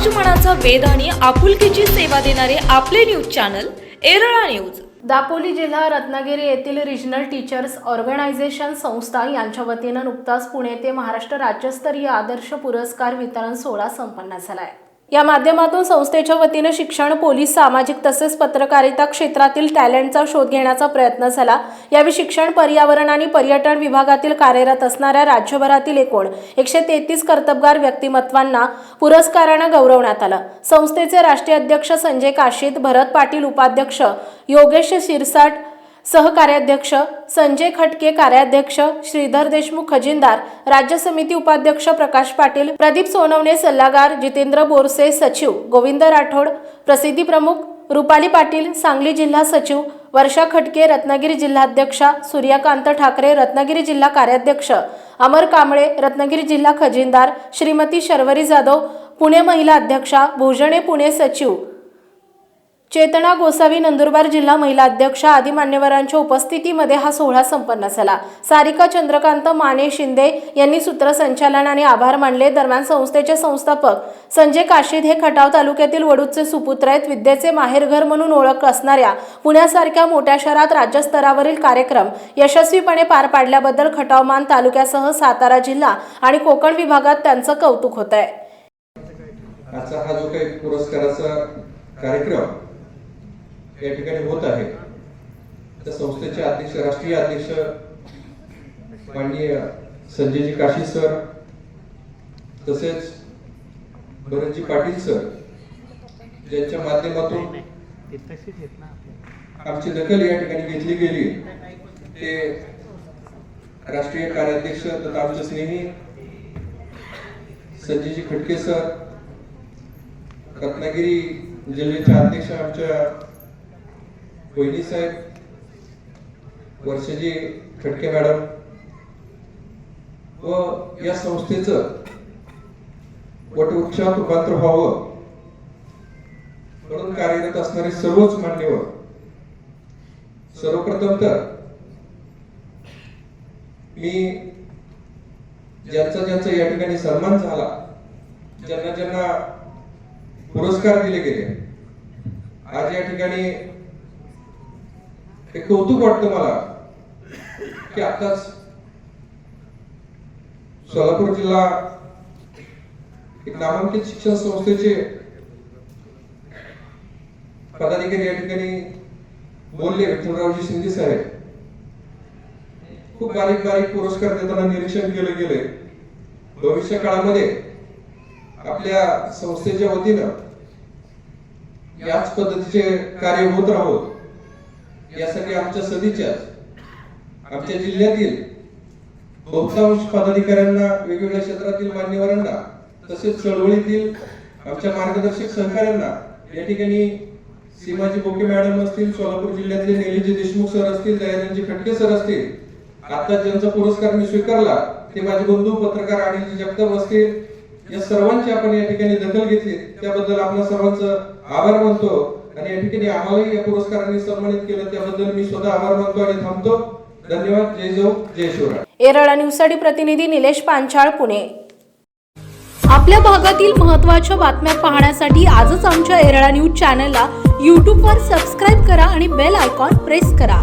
समाजमनाचा वेद आणि आपुलकीची सेवा देणारे आपले news channel Erala news. Dapoli जिल्हा रत्नागिरी येथील रिजनल टीचर्स ऑर्गनायझेशन संस्था यांच्या वतीनं नुकताच पुणे येथे महाराष्ट्र राज्यस्तरीय आदर्श पुरस्कार वितरण सोहळा संपन्न झाला आहे या माध्यमातून संस्थेच्या वतीनं शिक्षण पोलीस सामाजिक तसेच पत्रकारिता क्षेत्रातील टॅलेंटचा शोध घेण्याचा प्रयत्न झाला. यावेळी शिक्षण पर्यावरण आणि पर्यटन विभागातील कार्यरत असणाऱ्या राज्यभरातील एकूण एकशे तेहतीस कर्तबगार व्यक्तिमत्वांना पुरस्कारानं गौरवण्यात आलं. संस्थेचे राष्ट्रीय अध्यक्ष संजय काशीद भरत पाटील उपाध्यक्ष योगेश शिरसाट सहकार्याध्यक्ष संजय खटके कार्याध्यक्ष श्रीधर देशमुख खजिनदार राज्य समिती उपाध्यक्ष प्रकाश पाटील प्रदीप सोनवणे सल्लागार जितेंद्र बोरसे सचिव गोविंद राठोड प्रसिद्धी प्रमुख रुपाली पाटील सांगली जिल्हा सचिव वर्षा खटके रत्नागिरी जिल्हाध्यक्षा सूर्यकांत ठाकरे रत्नागिरी जिल्हा कार्याध्यक्ष अमर कांबळे रत्नागिरी जिल्हा खजिनदार श्रीमती शर्वरी जाधव पुणे महिला अध्यक्षा भोजणे पुणे सचिव चेतना गोसावी नंदुरबार जिल्हा महिला अध्यक्ष आदी मान्यवरांच्या उपस्थितीमध्ये हा सोहळा संपन्न झाला. सारिका चंद्रकांत माने शिंदे यांनी सूत्रसंचालन आणि आभार मानले. दरम्यान संस्थेचे संस्थापक संजय काशीद हे खटाव तालुक्यातील वडूदचे सुपुत्र आहेत. विद्येचे माहेरघर म्हणून ओळख असणाऱ्या पुण्यासारख्या मोठ्या शहरात राज्यस्तरावरील कार्यक्रम यशस्वीपणे पार पाडल्याबद्दल खटावमान तालुक्यासह सातारा जिल्हा आणि कोकण विभागात त्यांचं कौतुक होत आहे आजचा हा जो काही पुरस्काराचा कार्यक्रम या ठिकाणी होत आहे. त्या संस्थेचे अध्यक्ष राष्ट्रीय अध्यक्ष माननीय संजयजी काशी सर तसेच भरतजी पाटील सर ज्यांच्या माध्यमातून आमची दखल या ठिकाणी घेतली गेली. ते राष्ट्रीय कार्याध्यक्ष तथा आमचे स्नेही संजयजी खटके सर रत्नागिरी जिल्ह्याचे अध्यक्ष आमच्या कोयनी साहेब वर्षजी खटके मॅडम व या संस्थेचं वटवृक्षात रूपांतर व्हावं म्हणून कार्यरत असणारे सर्वच मान्यवर सर्वप्रथम तर मी ज्यांचा ज्यांचा या ठिकाणी सन्मान झाला ज्यांना ज्यांना पुरस्कार दिले गेले आज या ठिकाणी हे कौतुक वाटतं मला की आताच सोलापूर जिल्हा एक नामांकित शिक्षण संस्थेचे पदाधिकारी या ठिकाणी बोलले विठ्ठलरावजी शिंदे साहेब. खूप बारीक बारीक पुरस्कार देताना निरीक्षण केलं गेले भविष्य काळामध्ये आपल्या संस्थेच्या वतीनं याच पद्धतीचे कार्य होत राहोत. यासाठी आमच्या सदीच्या आमच्या जिल्ह्यातील बहुतांश पदाधिकाऱ्यांना वेगवेगळ्या क्षेत्रातील मान्यवरांना तसेच चळवळीतील आमच्या मार्गदर्शक सहकाऱ्यांना या ठिकाणी सीमाजी बोके मॅडम असतील सोलापूर जिल्ह्यातले नेलीजी देशमुख सर असतील दयानंदजी खटके सर असतील आता ज्यांचा पुरस्कार मी स्वीकारला ते माझे बंधू पत्रकार अनिलजी जगताप असतील या सर्वांची आपण या ठिकाणी दखल घेतली. त्याबद्दल आपल्या सर्वांचं आभार मानतो. आणि या ठिकाणी आम्हालाही या पुरस्काराने सन्मानित केलं. त्याबद्दल मी स्वतः आभार मानतो आणि थांबतो. धन्यवाद. जय जो जय शिवराय. एरळा न्यूजसाठी प्रतिनिधी निलेश पांचाळ पुणे. आपल्या भागातील महत्त्वाच्या बातम्या पाहण्यासाठी आजच आमच्या एरळा न्यूज चॅनलला यूट्यूबवर सबस्क्राईब करा आणि बेल आयकॉन प्रेस करा.